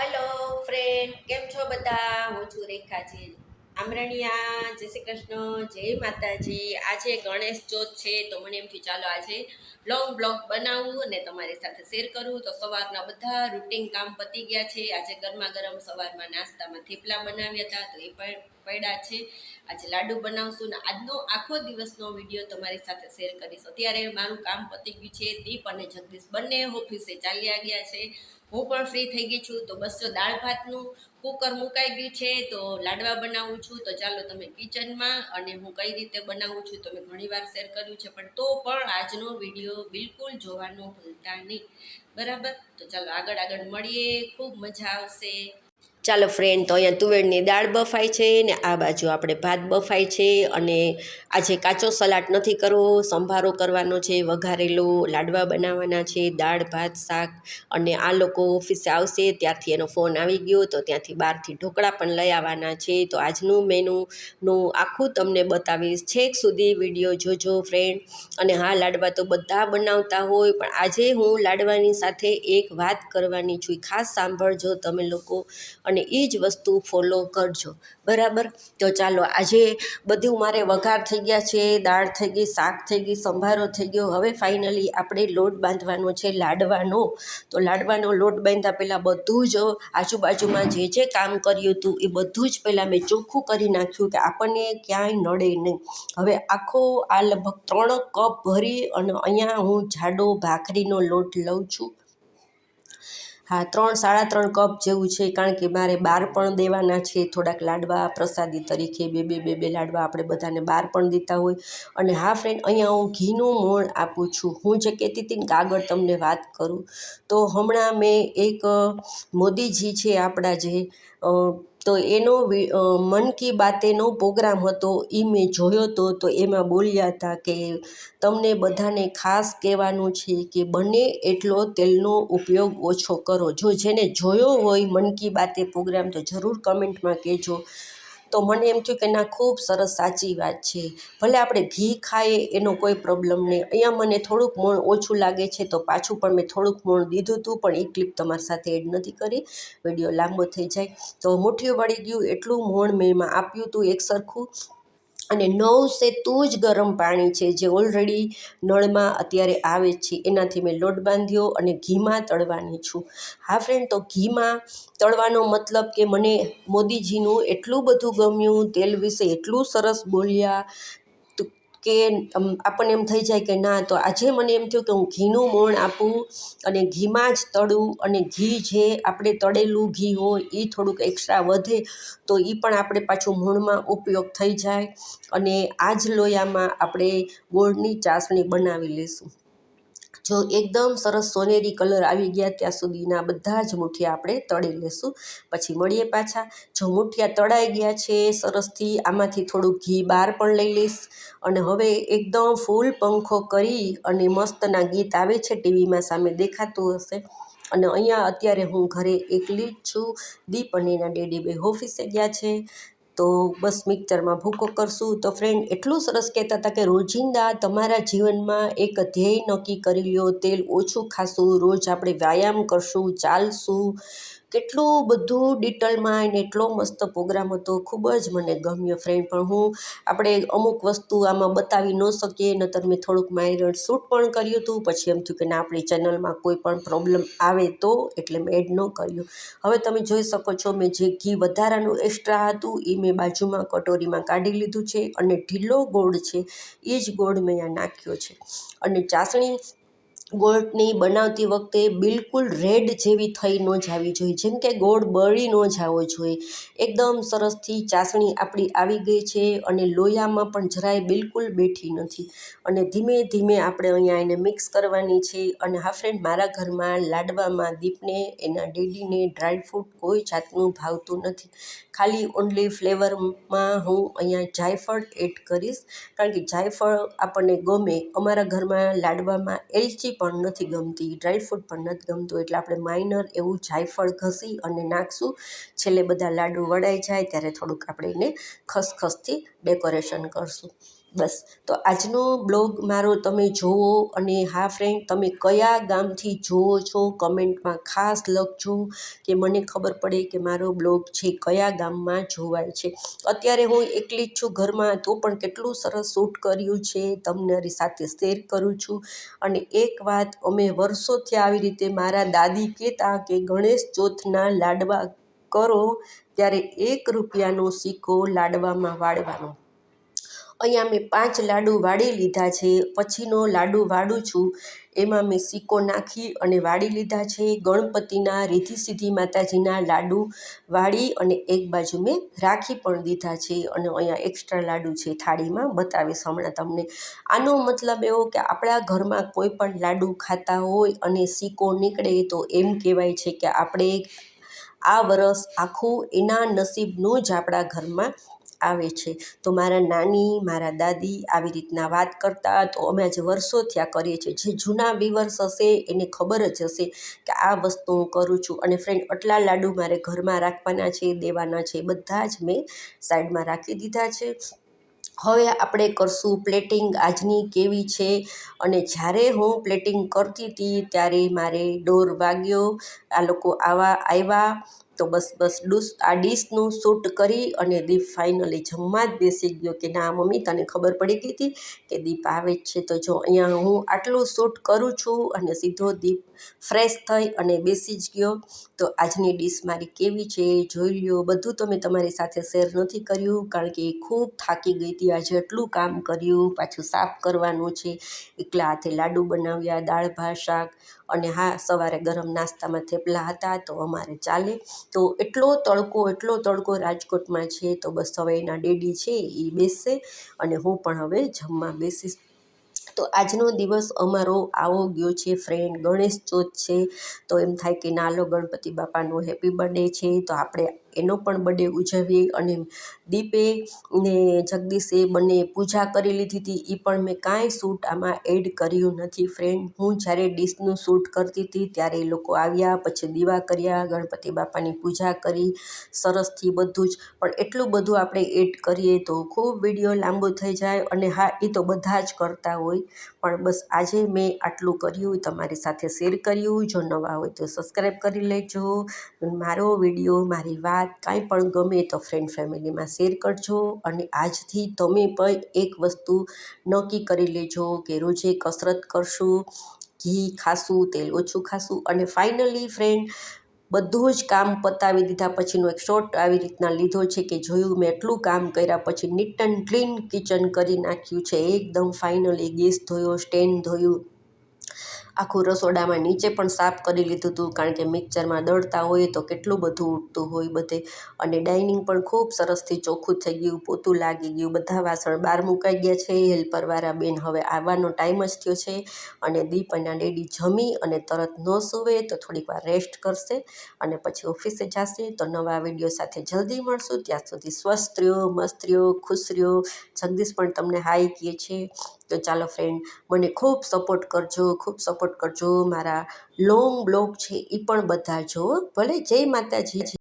Hello friend કેમ છો બધા? હું છું રેખાજી. આમરણિયા, જય શ્રી કૃષ્ણ, જય માતાજી. આજે ગણેશ ચોથ છે, તો મને એમથી ચાલો આજે લોંગ બ્લોગ બનાવું અને તમારી સાથે શેર કરું. તો સવારના બધા રૂટિન કામ પતી ગયા છે. આજે ગરમા ગરમ સવારમાં નાસ્તામાં થેપલા બનાવ્યા હતા, તો એ પણ પડ્યા છે. આજે લાડુ બનાવશું ને આજનો આખો દિવસનો વીડિયો તમારી સાથે શેર કરીશ. અત્યારે મારું કામ પતી ગયું છે, દીપ અને જગદીશ બંને ઓફિસે ચાલ્યા ગયા છે. હું પણ ફ્રી થઈ ગઈ છું, તો બસ જો દાળ ભાતનું કુકર મુકાઈ ગયું છે, તો લાડવા બનાવું છું, તો ચાલો તમે કિચનમાં અને હું કઈ રીતે બનાવું છું તો મેં ઘણીવાર શેર કર્યું છે, પણ તો પણ આજનો વીડિયો બિલકુલ જોવાનો ભૂલતા નહીં. બરાબર? તો ચાલો આગળ આગળ મળીએ, ખૂબ મજા આવશે. ચાલો ફ્રેન્ડ તો અહીંયા તુવેરની દાળ બફાય છે ને આ બાજુ આપણે ભાત બફાય છે અને આજે કાચો સલાડ નથી કરવો, સંભારો કરવાનો છે, વઘારેલો, લાડવા બનાવવાના છે, દાળ, ભાત, શાક અને આ લોકો ઓફિસે આવશે, ત્યારથી એનો ફોન આવી ગયો, તો ત્યાંથી બહારથી ઢોકળા પણ લઈ આવવાના છે. તો આજનું મેનુનું આખું તમને બતાવીશ. છેક સુધી વીડિયો જોજો ફ્રેન્ડ અને હા, લાડવા તો બધા બનાવતા હોય, પણ આજે હું લાડવાની સાથે એક વાત કરવાની છું. ખાસ સાંભળજો તમે લોકો. અને એ જ વસ્તુ ફોલો કરજો. બરાબર? તો ચાલો, આજે બધું મારે વઘાર થઈ ગયા છે, દાળ થઈ ગઈ, શાક થઈ ગઈ, સંભારો થઈ ગયો. હવે ફાઇનલી આપણે લોટ બાંધવાનો છે, લાડવાનો. તો લાડવાનો લોટ બાંધતા પહેલાં બધું જ આજુબાજુમાં જે જે કામ કર્યું હતું, એ બધું જ પહેલાં મેં ચોખ્ખું કરી નાખ્યું કે આપણને ક્યાંય નડે નહીં. હવે આખો આ લગભગ ત્રણ કપ ભરી અને અહીંયા હું જાડો ભાખરીનો લોટ લઉં છું. હા, ત્રણ, સાડા ત્રણ કપ જેવું છે, કારણ કે મારે બહાર પણ દેવાના છે, થોડાક લાડવા પ્રસાદી તરીકે, બે બે બે બે લાડવા આપણે બધાને બહાર પણ દેતા હોય. અને હા ફ્રેન્ડ અહીંયા હું ઘીનું મોણ આપું છું. હું જે કહેતી હતી ને આગળ તમને વાત કરું. તો હમણાં મેં એક મોદીજી છે આપણા જે તો એનો મન કી બાતેનો પ્રોગ્રામ હતો એ મેં જોયો હતો તો એમાં બોલ્યા હતા કે તમને બધાને ખાસ કહેવાનું છે કે બને એટલો તેલનો ઉપયોગ ઓછો કરો. જો જેને જોયો હોય મન કી બાતે પ્રોગ્રામ તો જરૂર કમેન્ટમાં કહેજો. તો મને એમ થયું કે ના, ખૂબ સરસ સાચી વાત છે. ભલે આપણે ઘી ખાઈએ, એનો કોઈ પ્રોબ્લેમ નહીં. અહીંયા મને થોડુંક મોણ ઓછું લાગે છે તો પાછું પણ મેં થોડુંક મોણ દીધું હતું પણ એ ક્લિપ તમારી સાથે એડ નથી કરી. વીડિયો લાંબો થઈ જાય. તો મુઠ્ઠીઓ વળી ગયું, એટલું મોણ મેં એમાં આપ્યું હતું એક સરખું. અને નવ સેતું જ ગરમ પાણી છે જે ઓલરેડી નળમાં અત્યારે આવે છે. એનાથી મેં લોટ બાંધ્યો અને ઘીમાં તળવાની છું. હા ફ્રેન્ડ તો ઘીમાં તળવાનો મતલબ કે મને મોદીજીનું એટલું બધું ગમ્યું, તેલ વિશે એટલું સરસ બોલ્યા કે આપણને એમ થઈ જાય કે ના, તો આજે મને એમ થયું કે હું ઘીનું મોણ આપું અને ઘીમાં જ તળું અને ઘી જે આપણે તળેલું ઘી હોય એ થોડુંક એક્સ્ટ્રા વધે, તો એ પણ આપણે પાછું મોણમાં ઉપયોગ થઈ જાય અને આ જ લોયામાં આપણે ગોળની ચાસણી બનાવી લઈશું જો એકદમ સરસ સોનેરી કલર આવી ગયા ત્યાં સુધીના બધા જ મુઠિયા આપણે તળી લેશું. પછી મળીએ પાછા. જો મુઠિયા તળાઈ ગયા છે, સરસથી આમાંથી થોડુંક ઘી બહાર પણ લઈ લઈશ. અને હવે એકદમ ફૂલ પંખો કરી અને મસ્તના ગીત આવે છે ટીવીમાં સામે દેખાતું હશે. અને અહીંયા અત્યારે હું ઘરે એકલી જ છું. દીપ અને એના ડેડી બે ઓફિસે ગયા છે. તો બસ મિક્સરમાં ભૂકો કરશું. તો ફ્રેન્ડ એટલું સરસ કહેતા હતા કે રોજિંદા તમારા જીવનમાં એક ધ્યેય નક્કી કરી લ્યો. તેલ ઓછું ખાશું, રોજ આપણે વ્યાયામ કરશું, ચાલશું કેટલું બધું ડિટેલમાં એને એટલો મસ્ત પ્રોગ્રામ હતો. ખૂબ જ મને ગમ્યો ફ્રેન્ડ પણ હું આપણે અમુક વસ્તુ આમાં બતાવી ન શકીએ, નતર મેં થોડુંક માઇનર શૂટ પણ કર્યું હતું. પછી એમ થયું કે ના, આપણી ચેનલમાં કોઈ પણ પ્રોબ્લેમ આવે તો એટલે મેં એડ ન કર્યું. હવે તમે જોઈ શકો છો, મેં જે ઘી વધારાનું એક્સ્ટ્રા હતું એ મેં બાજુમાં કટોરીમાં કાઢી લીધું છે અને ઢીલો ગોળ છે. એ જ ગોળ મેં અહીંયા નાખ્યો છે. અને ચાસણી ગોળની બનાવતી વખતે બિલકુલ રેડ જેવી થઈ ન જવી જોઈએ. જેમ કે ગોળ બળી ન જવો જોઈએ. એકદમ સરસથી ચાસણી આપણી આવી ગઈ છે અને લોયામાં પણ જરાય બિલકુલ બેઠી નથી. અને ધીમે ધીમે આપણે અહીંયા એને મિક્સ કરવાની છે અને હા ફ્રેન્ડ મારા ઘરમાં લાડવામાં દીપને, એના ડેડીને ડ્રાયફ્રૂટ કોઈ જાતનું ભાવતું નથી. ખાલી ઓનલી ફ્લેવરમાં હું અહીંયા જાયફળ એડ કરીશ. કારણ કે જાયફળ આપણને ગમે. અમારા ઘરમાં લાડવામાં એલચી પણ નથી ગમતી ડ્રાયફ્રૂટ પણ નથી ગમતું, એટલે આપણે માઇનર એવું જાયફળ ઘસી અને નાખશું. છેલ્લે બધા લાડુ વળાઈ જાય, ત્યારે થોડુંક આપણે એને ખસખસથી ડેકોરેશન કરશું. બસ. તો આજનો બ્લોગ મારો તમે જુઓ અને હા ફ્રેન્ડ તમે કયા ગામથી જુઓ છો? કમેન્ટમાં ખાસ લખજો કે મને ખબર પડે કે મારો બ્લોગ છે કયા ગામમાં જોવાય છે. અત્યારે હું એકલી જ છું ઘરમાં, તો પણ કેટલું સરસ શૂટ કર્યું છે. તમારી સાથે શેર કરું છું. અને એક વાત, અમે વર્ષોથી આવી રીતે મારા દાદી કહેતા કે, ગણેશ ચોથના લાડવા કરો, ત્યારે એક રૂપિયાનો સિક્કો લાડવામાં વાળવાનો. અહીંયા મેં પાંચ લાડુ વાળી લીધા છે, પછીનો લાડુ વાળું છું. એમાં મેં સિક્કો નાખી અને વાળી લીધા છે. ગણપતિના રીધિ સિદ્ધિ માતાજીના લાડુ વાળી અને એક બાજુ મેં રાખી પણ દીધા છે અને અહીંયા એક્સ્ટ્રા લાડુ છે થાળીમાં બતાવીશ હમણાં તમને. આનો મતલબ એવો કે આપણા ઘરમાં કોઈ પણ લાડુ ખાતા હોય અને સિક્કો નીકળે તો એમ કહેવાય છે કે આપણે આ વરસ આખું એના નસીબનું જ આપણા ઘરમાં આવે છે. તો મારા નાની, મારા દાદી આવી રીતના વાત કરતા તો અમે આજે વર્ષોથી આ કરીએ છીએ. જે જૂના વિવર્સ હશે એને ખબર જ હશે કે આ વસ્તુ હું કરું છું. અને ફ્રેન્ડ આટલા લાડુ મારે ઘરમાં રાખવાના છે, દેવાના છે, બધા જ મેં સાઈડમાં રાખી દીધા છે. હવે આપણે કરશું પ્લેટિંગ આજની કેવી છે? અને જ્યારે હું પ્લેટિંગ કરતી હતી ત્યારે મારે ડોર વાગ્યો, આ લોકો આવા આવ્યા તો બસ બસ, ડુસ, આ ડીશનું શૂટ કરી અને દીપ ફાઇનલી જમવા જ બેસી ગયો કે ના મમ્મી, તને ખબર પડી ગઈ હતી કે દીપ આવે જ છે. તો જો અહીંયા હું આટલું શૂટ કરું છું અને સીધો દીપ ફ્રેશ થઈ અને બેસી જ ગયો, તો આજની ડીશ મારી કેવી છે જોઈ લ્યો. બધું તો મેં તમારી સાથે શેર નથી કર્યું કારણ કે ખૂબ થાકી ગઈ હતી. આજે એટલું કામ કર્યું, પાછું સાફ કરવાનું છે. એકલા હાથે લાડુ બનાવ્યા, દાળ, ભાત, શાક અને હા, સવારે ગરમ નાસ્તામાં થેપલા હતા તો અમારે ચાલે. તો એટલો તડકો એટલો તડકો રાજકોટમાં છે તો બસ હવે એના ડેડી છે એ બેસશે અને હું પણ હવે જમવા બેસીશ. તો આજનો દિવસ અમારો આવો ગયો છે ફ્રેન્ડ ગણેશ ચોથ છે, તો એમ થાય કે નાલો ગણપતિ બાપાનો હેપી બર્થડે છે, તો આપણે એનો પણ બડે ઉજવીએ અને દીપે ને જગદીશે બંને પૂજા કરી લીધી હતી. એ પણ મેં કાંઈ શૂટ આમાં એડ કર્યું નથી. ફ્રેન્ડ હું જ્યારે ડીશનું શૂટ કરતી હતી ત્યારે એ લોકો આવ્યા, પછી દીવા કર્યા, ગણપતિ બાપાની પૂજા કરી સરસથી બધું જ. પણ એટલું બધું આપણે એડ કરીએ તો ખૂબ વીડિયો લાંબો થઈ જાય અને હા એ તો બધા જ કરતા હોય. પણ બસ આજે મેં આટલું કર્યું. તમારી સાથે શેર કર્યું. જો નવા હોય તો સબસ્ક્રાઈબ કરી લેજો. મારો વીડિયો મારી વાત વાત કાંઈ પણ ગમે તો ફ્રેન્ડ ફેમિલીમાં શેર કરજો અને આજથી તમે પણ એક વસ્તુ નક્કી કરી લેજો કે રોજે કસરત કરશું, ઘી ખાશું, તેલ ઓછું ખાશું અને ફાઇનલી ફ્રેન્ડ બધું જ કામ પતાવી દીધા પછીનો એક શોર્ટ આવી રીતના લીધો છે કે જોયું મેં એટલું કામ કર્યા પછી નીટ એન્ડ ક્લીન કિચન કરી નાખ્યું છે, એકદમ ફાઇનલી ગેસ ધોયો સ્ટેન્ડ ધોયું આખું રસોડામાં નીચે પણ સાફ કરી લીધું હતું, કારણ કે મિક્સરમાં દળતા હોય તો કેટલું બધું ઉઠતું હોય બધે. અને ડાઇનિંગ પણ ખૂબ સરસથી ચોખ્ખું થઈ ગયું, પોતું લાગી ગયું. બધા વાસણ બહાર મુકાઈ ગયા છે. હેલ્પરવાળા બેન હવે આવવાનો ટાઈમ જ થયો છે. અને દીપ અને ડેડી જમી અને તરત ન સૂવે તો થોડીક વાર રેસ્ટ કરશે અને પછી ઓફિસે જશે. તો નવા વીડિયો સાથે જલ્દી મળશું. ત્યાં સુધી સ્વસ્થ રહ્યો, મસ્ત રહ્યો, ખુશ રહ્યો. જગદીશ પણ તમને હાઈ કહે છે. તો ચાલો ફ્રેન્ડ મને ખૂબ સપોર્ટ કરજો, ખૂબ સપોર્ટ કરજો મારા લોંગ બ્લોગ છે એ પણ બધા જો ભલે જય માતાજી.